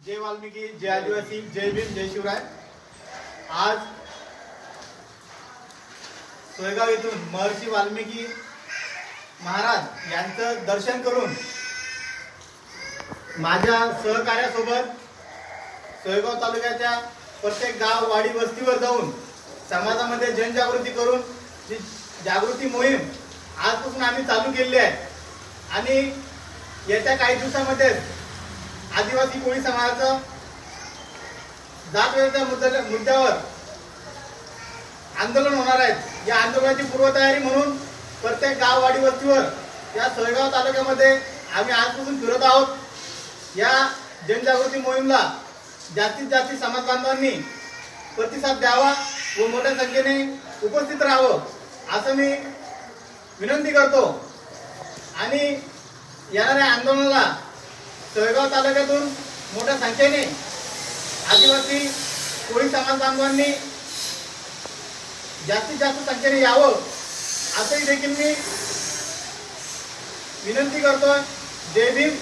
जय वाल्मिकी जय आदिवासी जय भीम जय शिवराय. आज सोयगाव येथून महर्षी वाल्मिकी महाराज यांचं दर्शन करून माझ्या सहकार्यासोबत सोयगाव तालुक्याच्या प्रत्येक गाव वाडी वस्तीवर जाऊन समाजामध्ये जनजागृती करून जी जागृती मोहीम आजपासून आम्ही चालू केलेली आहे. आणि येत्या काही दिवसामध्येच आदिवासी कोळी समाजाचं जात व्यवस्था मुद्द्या मुद्द्यावर आंदोलन होणार आहेत या आंदोलनाची पूर्वतयारी म्हणून प्रत्येक गाववाडी वस्तीवर या सोयगाव तालुक्यामध्ये आम्ही आजपासून फिरत आहोत. या जनजागृती मोहीमला जास्तीत जास्त समाज बांधवांनी प्रतिसाद द्यावा व मोठ्या संख्येने उपस्थित राहावं असं मी विनंती करतो. आणि येणाऱ्या आंदोलनाला सोयगाव तालुक्यातून मोठ्या संख्येने आदिवासी कोळी समाज बांधवांनी जास्तीत जास्त संख्येने यावं असंही देखील मी विनंती करतोय. जय भीम.